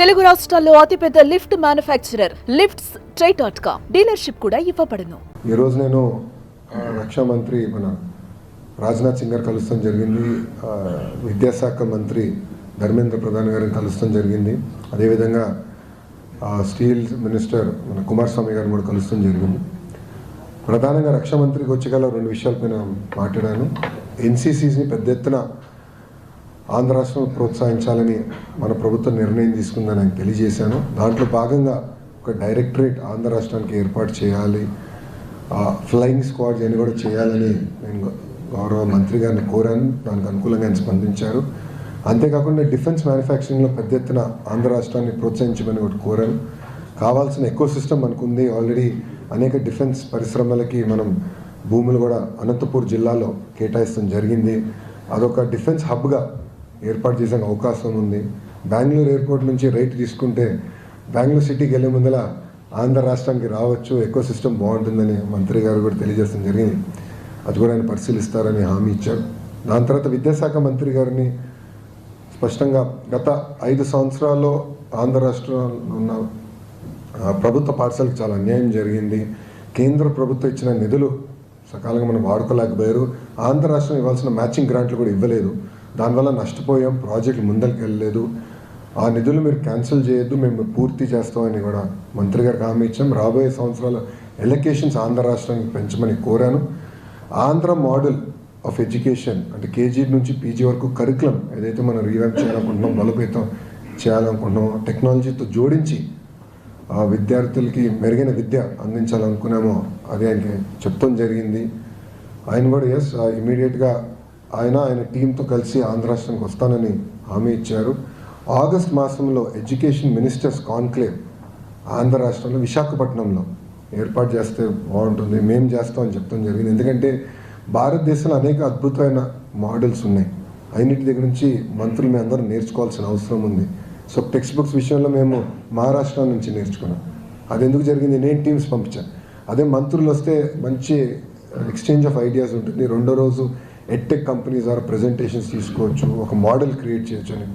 తెలుగు రాష్ట్రాల్లో అతిపెద్ద lift manufacturer lifts try dot com dealership కూడా ఇవ్వబడును. ఈరోజు నేను రక్షా మంత్రి మన రాజ్నాథ్ సింగ్ గారు కలుస్తాం జరిగింది. విద్యాశాఖ మంత్రి ధర్మేంద్ర ప్రధాన్ గారిని కలుస్తాం జరిగింది. అదేవిధంగా స్టీల్ మినిస్టర్ మన కుమారస్వామి గారిని కూడా కలుస్తాం జరిగింది. ప్రధానంగా రక్షా మంత్రికి వచ్చి గల రెండు విషయాలపైన మాట్లాడాను. ఎన్సీసీని పెద్ద ఎత్తున ఆంధ్ర రాష్ట్రం ప్రోత్సహించాలని మన ప్రభుత్వం నిర్ణయం తీసుకుందని ఆయన తెలియజేశాను. దాంట్లో భాగంగా ఒక డైరెక్టరేట్ ఆంధ్ర రాష్ట్రానికి ఏర్పాటు చేయాలి. ఫ్లయింగ్ స్క్వాడ్స్ అని కూడా చేయాలని నేను గౌరవ మంత్రి గారిని కోరాను. దానికి అనుకూలంగా ఆయన స్పందించారు. అంతేకాకుండా డిఫెన్స్ మ్యానుఫ్యాక్చరింగ్లో పెద్ద ఎత్తున ఆంధ్ర రాష్ట్రాన్ని ప్రోత్సహించమని ఒకటి కోరాను. కావాల్సిన ఎక్కువ సిస్టమ్ మనకుంది. ఆల్రెడీ అనేక డిఫెన్స్ పరిశ్రమలకి మనం భూములు కూడా అనంతపూర్ జిల్లాలో కేటాయిస్తాం జరిగింది. అదొక డిఫెన్స్ హబ్గా ఏర్పాటు చేసే అవకాశం ఉంది. బెంగళూరు ఎయిర్పోర్ట్ నుంచి రైట్ తీసుకుంటే బెంగళూరు సిటీకి వెళ్ళే ముందల ఆంధ్ర రాష్ట్రానికి రావచ్చు ఎక్కువ సిస్టమ్ బాగుంటుందని మంత్రి గారు కూడా తెలియజేయడం జరిగింది. అది కూడా ఆయన పరిశీలిస్తారని హామీ ఇచ్చారు. దాని తర్వాత విద్యాశాఖ మంత్రి గారిని స్పష్టంగా గత ఐదు సంవత్సరాల్లో ఆంధ్ర రాష్ట్రంలో ఉన్న ప్రభుత్వ పాఠశాలకు చాలా అన్యాయం జరిగింది. కేంద్ర ప్రభుత్వం ఇచ్చిన నిధులు సకాలంగా మనం వాడుకోలేకపోయారు. ఆంధ్ర రాష్ట్రం ఇవ్వాల్సిన మ్యాచింగ్ గ్రాంట్లు కూడా ఇవ్వలేదు. దానివల్ల నష్టపోయాం ప్రాజెక్ట్ ముందరికి వెళ్ళలేదు. ఆ నిధులు మీరు క్యాన్సిల్ చేయొద్దు మేము పూర్తి చేస్తామని కూడా మంత్రి గారికి హామీ ఇచ్చాం. రాబోయే సంవత్సరాల ఎలకేషన్స్ ఆంధ్ర రాష్ట్రానికి పెంచమని కోరాను. ఆంధ్ర మోడల్ ఆఫ్ ఎడ్యుకేషన్ అంటే కేజీ నుంచి పీజీ వరకు కరికులం ఏదైతే మనం రీవ్యాంప్ చేయాలనుకుంటున్నాం బలోపేతం చేయాలనుకుంటున్నామో టెక్నాలజీతో జోడించి ఆ విద్యార్థులకి మెరుగైన విద్య అందించాలనుకున్నామో అది ఆయనకి చెప్తాం జరిగింది. ఆయన కూడా ఎస్ ఇమీడియట్గా ఆయన ఆయన టీంతో కలిసి ఆంధ్ర రాష్ట్రానికి వస్తానని హామీ ఇచ్చారు. ఆగస్ట్ మాసంలో ఎడ్యుకేషన్ మినిస్టర్స్ కాన్క్లేవ్ ఆంధ్ర రాష్ట్రంలో విశాఖపట్నంలో ఏర్పాటు చేస్తే బాగుంటుంది మేము చేస్తామని చెప్తాం జరిగింది. ఎందుకంటే భారతదేశంలో అనేక అద్భుతమైన మోడల్స్ ఉన్నాయి. అన్నిటి దగ్గర నుంచి మంత్రులు మేము అందరం నేర్చుకోవాల్సిన అవసరం ఉంది. సో టెక్స్ట్ బుక్స్ విషయంలో మేము మహారాష్ట్ర నుంచి నేర్చుకున్నాం. అది ఎందుకు జరిగింది? నేను టీమ్స్ పంపించాను అదే మంత్రులు వస్తే మంచి ఎక్స్చేంజ్ ఆఫ్ ఐడియాస్ ఉంటుంది. రెండో రోజు ఎట్టెక్ కంపెనీస్ ద్వారా ప్రజెంటేషన్స్ తీసుకోవచ్చు ఒక మోడల్ క్రియేట్ చేయొచ్చు అని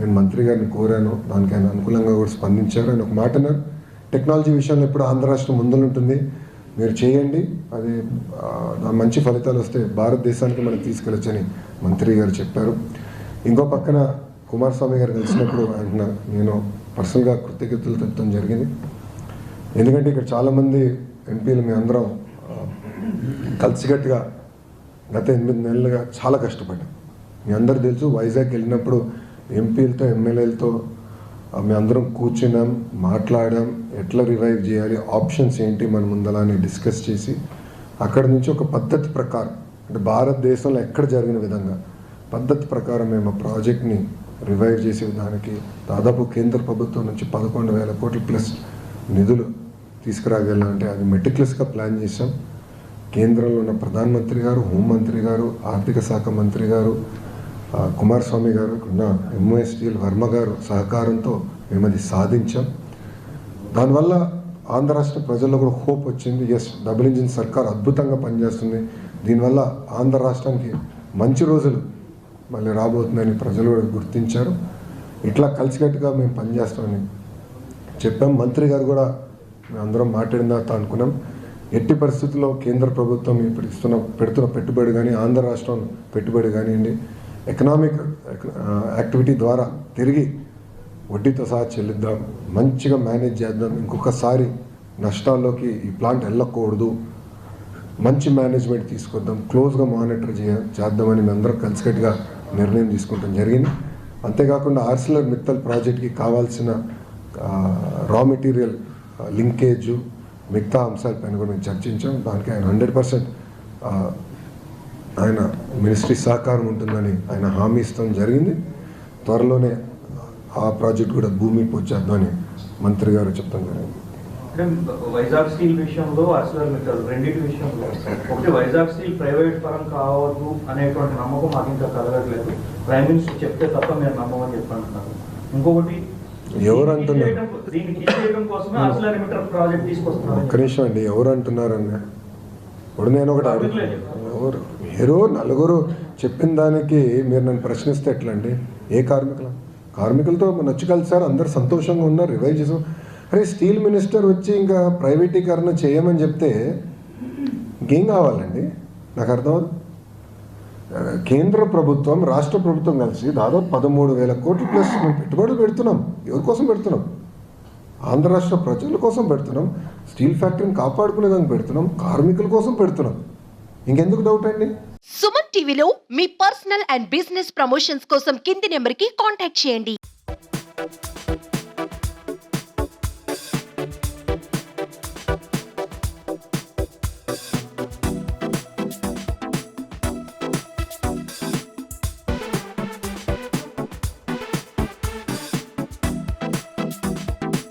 నేను మంత్రి గారిని కోరాను. దానికి ఆయన అనుకూలంగా కూడా స్పందించారు. ఆయన ఒక మాట అన్నారు. టెక్నాలజీ విషయంలో ఎప్పుడు ఆంధ్ర రాష్ట్రం ముందుంటుంది. మీరు చేయండి. అది మంచి ఫలితాలు వస్తే భారతదేశానికి మనం తీసుకెళ్ళొచ్చని మంత్రి గారు చెప్పారు. ఇంకో పక్కన కుమారస్వామి గారు కలిసినప్పుడు ఆయన నేను పర్సనల్గా కృతజ్ఞతలు తెప్పడం జరిగింది. ఎందుకంటే ఇక్కడ చాలామంది ఎంపీలు మేము అందరం కలిసికట్టుగా గత ఎనిమిది నెలలుగా చాలా కష్టపడ్డాం. మీ అందరు తెలుసు వైజాగ్ వెళ్ళినప్పుడు ఎంపీలతో ఎమ్మెల్యేలతో మేము అందరం కూర్చున్నాం మాట్లాడాం ఎట్లా రివైవ్ చేయాలి ఆప్షన్స్ ఏంటి మన ముందల అని డిస్కస్ చేసి అక్కడ నుంచి ఒక పద్ధతి ప్రకారం అంటే భారతదేశంలో ఎక్కడ జరిగిన విధంగా పద్ధతి ప్రకారం మేము ఆ ప్రాజెక్ట్ని రివైవ్ చేసే దానికి దాదాపు కేంద్ర ప్రభుత్వం నుంచి పదకొండు వేల కోట్ల ప్లస్ నిధులు తీసుకురాగలంటే అది మెటిక్యులస్గా ప్లాన్ చేసాం. కేంద్రంలో ఉన్న ప్రధానమంత్రి గారు హోంమంత్రి గారు ఆర్థిక శాఖ మంత్రి గారు కుమారస్వామి గారు ఉన్న ఎంఎస్టీఎల్ వర్మ గారు సహకారంతో మేము అది సాధించాం. దానివల్ల ఆంధ్ర రాష్ట్ర ప్రజల్లో కూడా హోప్ వచ్చింది. ఎస్ డబుల్ ఇంజిన్ సర్కార్ అద్భుతంగా పనిచేస్తుంది. దీనివల్ల ఆంధ్ర రాష్ట్రానికి మంచి రోజులు మళ్ళీ రాబోతుందని ప్రజలు కూడా గుర్తించారు. ఇట్లా కలిసికట్టుగా మేము పనిచేస్తామని చెప్పాం. మంత్రి గారు కూడా మేము అందరం మాట్లాడిన తర్వాత అనుకున్నాం. ఎట్టి పరిస్థితుల్లో కేంద్ర ప్రభుత్వం ఇప్పుడు ఇస్తున్న పెడుతున్న పెట్టుబడి కానీ ఆంధ్ర రాష్ట్రం పెట్టుబడి కానివ్వండి ఎకనామిక్ యాక్టివిటీ uh, ద్వారా తిరిగి వడ్డీతో సహా చెల్లిద్దాం మంచిగా మేనేజ్ చేద్దాం ఇంకొకసారి నష్టాల్లోకి ఈ ప్లాంట్ వెళ్ళకూడదు మంచి మేనేజ్మెంట్ తీసుకొద్దాం క్లోజ్గా మానిటర్ చేయ చేద్దామని మేమందరం కలిసికట్టుగా నిర్ణయం తీసుకుంటాం జరిగింది. అంతేకాకుండా ఆర్సిలర్ మిత్తల్ ప్రాజెక్ట్కి కావాల్సిన రా మెటీరియల్ లింకేజు మిగతా అంశాలపైన కూడా మేము చర్చించాం. దానికి ఆయన హండ్రెడ్ పర్సెంట్ ఆయన మినిస్ట్రీ సహకారం ఉంటుందని ఆయన హామీ ఇస్తాం జరిగింది. త్వరలోనే ఆ ప్రాజెక్ట్ కూడా భూమి పూజ మంత్రి గారు చెప్తాం జరిగింది. అంటే వైజాగ్ స్టీల్ విషయంలో అసలు రెండింటి విషయంలో ఒకటి వైజాగ్ స్టీల్ ప్రైవేట్ పరం కావద్దు అనేటువంటి నమ్మకం మాకు ఇంకా కలగట్లేదు. ప్రైమ్ మినిస్టర్ చెప్తే తప్ప మీరు నమ్మమని చెప్పంటున్నారు. ఇంకొకటి ఎవరు అంటున్నారు? ఒక్క నిమిషం అండి ఎవరు అంటున్నారన్న ఇప్పుడు నేను ఒకటి ఎవరు? మీరు నలుగురు చెప్పిన దానికి మీరు నన్ను ప్రశ్నిస్తే ఎట్లా అండి ఏ కార్మికులు? కార్మికులతో నచ్చి కలిసారు అందరు సంతోషంగా ఉన్నారు రివైవ్ చేసాం అరే స్టీల్ మినిస్టర్ వచ్చి ఇంకా ప్రైవేటీకరణ చేయమని చెప్తే ఇంకేం కావాలండి? నాకు అర్థం కేంద్ర ప్రభుత్వం రాష్ట్ర ప్రభుత్వం కలిసి దాదాపు పదమూడు వేల కోట్ల ప్లస్ మేము పెట్టుబడులు పెడుతున్నాం. ఎవరి కోసం పెడుతున్నాం? ఆంధ్ర రాష్ట్ర ప్రజల కోసం పెడుతున్నాం. స్టీల్ ఫ్యాక్టరీని కాపాడుకునేదానికి పెడుతున్నాం. కార్మికుల కోసం పెడుతున్నాం. ఇంకెందుకు డౌట్ అండి? సుమన్ టీవీలో మీ పర్సనల్ అండ్ బిజినెస్ ప్రమోషన్స్ కోసం కింది నెంబర్కి కాంటాక్ట్ చేయండి.